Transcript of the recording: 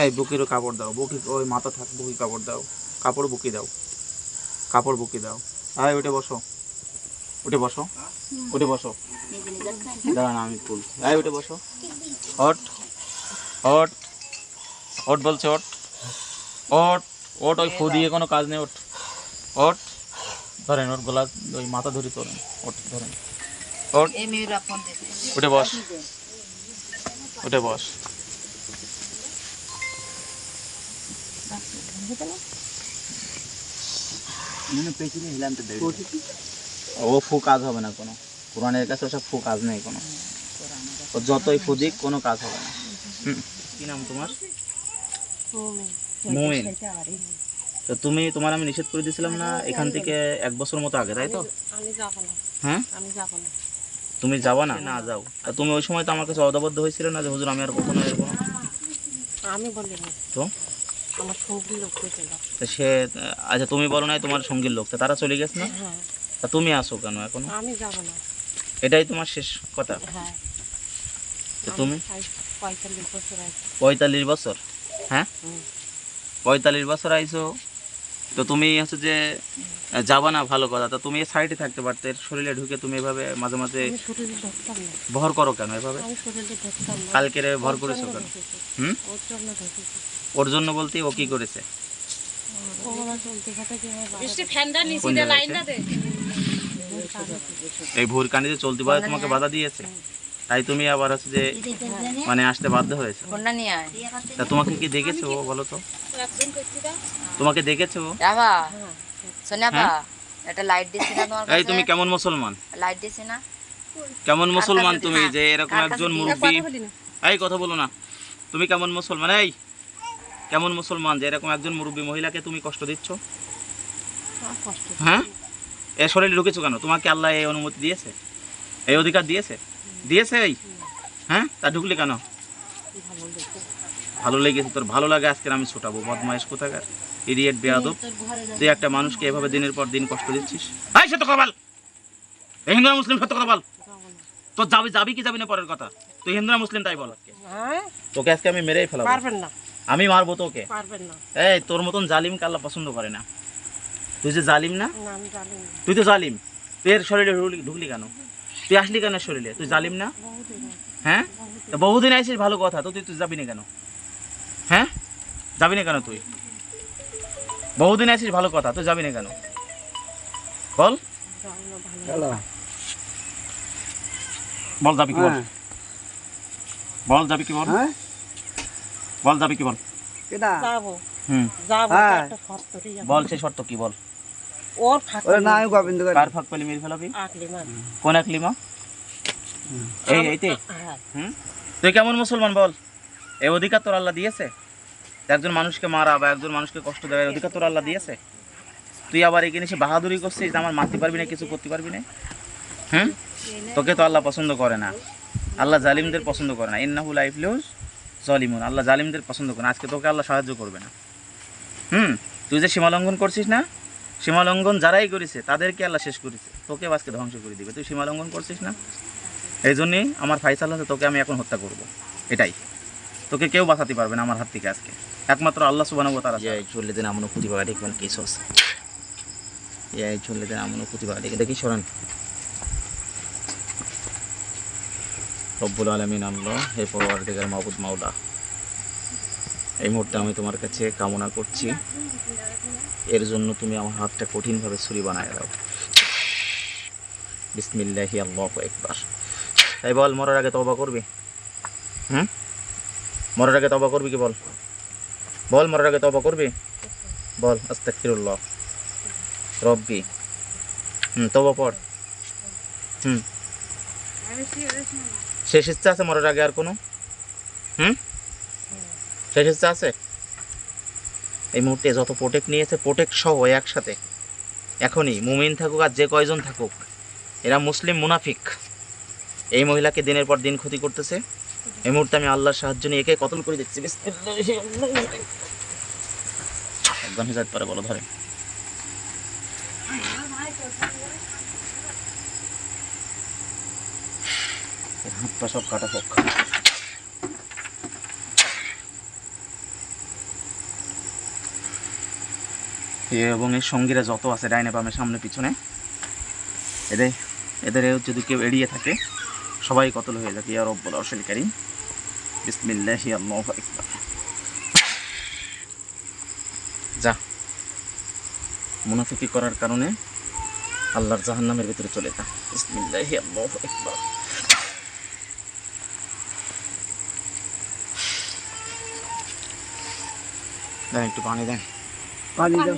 এই বুকিরও কাপড় দাও। বুকি ওই মাথা থাক বুকি কাপড় দাও। কাপড় বুকি দাও। কাপড় বুকি দাও। হ্যাঁ উঠে বসো। উঠে বসো। উঠে বসো। দাঁড়ান আমি তুল হ্যাঁ উঠে বসো। হট হট হট বলছে ওট ওট ওট ওই ফু দিয়ে কোনো কাজ নেই ওট ওট ধরেন ওর গলা ওই মাথা ধরি তোলেন ওট ধরেন। ওট এই বস ও ফু কাজ হবে না কোনো। কোরআনের কাছে ওসব ফু কাজ নেই কোনো। ও যতই ফু দিক কোনো কাজ হবে না। কি নাম তোমার? মুমিন। তো তুমি তোমার আমি নিষেধ করে দিয়েছিলাম না এখান থেকে এক বছর মতো আগে তাই তো? আমি যাব না। হ্যাঁ? আমি যাব না। তুমি যাবা না? না যাও। আর তুমি ওই সময় তো আমার কাছে অদাবদ্ধ হয়েছিল না যে হুজুর আমি আর কখনো এরকম আমি বলিনি। তো? আমার সঙ্গী লোক গেছিল সে আচ্ছা তুমি বলো নাই তোমার সঙ্গীর লোক তারা চলে গেছে না? হ্যাঁ। তা তুমি আসো কেন এখন? আমি যাব না। এটাই তোমার শেষ কথা? হ্যাঁ। তুমি? পঁয়তাল্লিশ বছর পঁয়তাল্লিশ বছর? হ্যাঁ। পঁয়তাল্লিশ বছর আইছো? তো তুমি হচ্ছে যে যাবা না ভালো কথা তো তুমি সাইডে থাকতে পারতে শরীরে ঢুকে তুমি এভাবে মাঝে মাঝে ভর করো কেন এভাবে? আমি শরীরে ধরতাম না। কালকে ভর করেছ কেন। হুম? ওর জন্য বলতে ও কি করেছে? ও আমার চলতে খাতে কি আমার বাবা কোন জায়গায় এই ভোর কানিতে চলতে পারে তোমাকে বাধা দিয়েছে? তাই তুমি আবার হচ্ছে যে মানে আসতে বাধ্য হয়েছে? তা তোমাকে কি দেখেছে ও বলো তো? তোমাকে দেখেছে ও? যাবা হ্যাঁ, সোনিয়া বা একটা লাইট দিছি না তোমার এই তুমি কেমন মুসলমান? লাইট দিছি না? কেমন মুসলমান তুমি। যে এরকম একজন? মুরব্বী? এই কথা বলো না। তুমি কেমন মুসলমান? এই কেমন মুসলমান যে এরকম একজন মুরব্বী মহিলাকে তুমি কষ্ট দিচ্ছ? হ্যাঁ এ শরীরে ঢুকেছো কেন? তোমাকে আল্লাহ এই অনুমতি দিয়েছে? এই অধিকার দিয়েছে? দিয়েছে এই? হ্যাঁ? তা ঢুকলি কেন? ভালো লেগেছে তোর ভালো লাগে আজকে আমি ছোটাবো। বদমাইশ কোথাকার? ইডিয়েট বেয়াদব। তুই একটা মানুষকে এভাবে দিনের পর দিন কষ্ট দিচ্ছিস? এই সত্য কথা বল। এই হিন্দু মুসলিম সত্য কথা বল। তোর যাবি যাবি কি যাবি না পরের কথা? তুই হিন্দু মুসলিম তাই বল আজকে। হ্যাঁ? তোকে আজকে আমি মেরেই ফেলাবো। পারবেন না। আমি মারবো তোকে। পারবেন না। এই তোর মতন জালিম আল্লাহ পছন্দ করে না। তুই যে জালিম না? তুই তো জালিম। তুই এর শরীরে ঢুকলি কেন? তুই আসলি কেন শরীরে? তুই জালিম না? হ্যাঁ? বহুদিন। তা বহুদিন আইসিস ভালো কথা। তো তুই তুই যাবি না কেন? হ্যাঁ? যাবি না কেন তুই? বহুদিন আইসিস ভালো কথা। তুই যাবি না কেন? বল। যাব না ভালো বল যাবি কি বল। বল যাবি কি বল? হ্যাঁ? বল যাবি কি বল? কেডা? যাব। হুম। যাব হ্যাঁ। একটা শর্ত বল সেই শর্ত কি বল। ওর ফাঁকা ওরে না আমি গোবিন্দ করে কার ফাঁক পেলে মেরে ফেলাবি? আটলি কোন এক এই এইতে হ্যাঁ। হুম? তুই কেমন মুসলমান বল? এই অধিকার তোর আল্লাহ দিয়েছে? একজন মানুষকে মারা বা একজন মানুষকে কষ্ট দেওয়ার এই অধিকার তোর আল্লাহ দিয়েছে? তুই আবার এখানে এসে বাহাদুরি করছিস আমার মারতে পারবি না কিছু করতে পারবি না? হুম? তোকে তো আল্লাহ পছন্দ করে না। আল্লাহ জালিমদের পছন্দ করে না। ইন্নাহু লাইফলিউস জলিমুন আল্লাহ জালিমদের পছন্দ করে আজকে তোকে আল্লাহ সাহায্য করবে না। হুম তুই যে সীমালঙ্ঘন করছিস না? সীমালঙ্ঘন যারাই করেছে তাদেরকে আল্লাহ শেষ করেছে। তোকে আজকে ধ্বংস করে দিবে। তুই সীমালঙ্ঘন করছিস না? এই জন্যই আমার ফাইসাল হচ্ছে তোকে আমি এখন হত্যা করব। এটাই। তোকে কেউ বাঁচাতে পারবে না আমার হাত থেকে আজকে। একমাত্র আল্লাহ সুবাহ তারা চললে দিন আমনো প্রতিভা দেখবেন কি সস এই চললে দিন আমনো প্রতিভা দেখে দেখি শোনেন। রব্বুল আলমিন আল্লাহ হে পরওয়ার দিগার মাহবুদ মাওলা, এই মুহূর্তে আমি তোমার কাছে কামনা করছি। এর জন্য তুমি আমার হাতটা কঠিনভাবে ছুরি বানায় দাও। বিসমিল্লাহি আল্লাহ একবার তাই বল, মরার আগে তবা করবি? হুম? মরার আগে তবা করবি কি বল? বল, মরার আগে তবা করবি? বল, আস্তাগফিরুল্লাহ। রব্বি। হুম তবা পড়। হুম। শেষ ইচ্ছা আছে মরার আগে আর কোনো? হুম? শেষ ইচ্ছা আছে? এই মুহূর্তে যত প্রোটেক্ট নিয়েছে প্রোটেক্ট সহ একসাথে। এখনই মুমিন থাকুক আর যে কয়জন থাকুক, এরা মুসলিম মুনাফিক। এই মহিলাকে দিনের পর দিন ক্ষতি করতেছে। এই মুহূর্তে আমি আল্লাহর সাহায্য নিয়ে একে কতল করে দিচ্ছি। একদম হিজাত পারে বলো ধরে এর সব কাটা হোক। এবং এর সঙ্গীরা যত আছে ডাইনে বামে সামনে পিছনে, এদের এদের যদি কেউ এড়িয়ে থাকে, সবাই কতল হয়ে যাবে আর অব্বল অসল কারিম। বিসমিল্লাহ যা, মুনাফিকি করার কারণে আল্লাহর জাহান্নামের ভিতরে চলে যা। বিসমিল্লাহ দেন একটু পানি দেন পানি দাও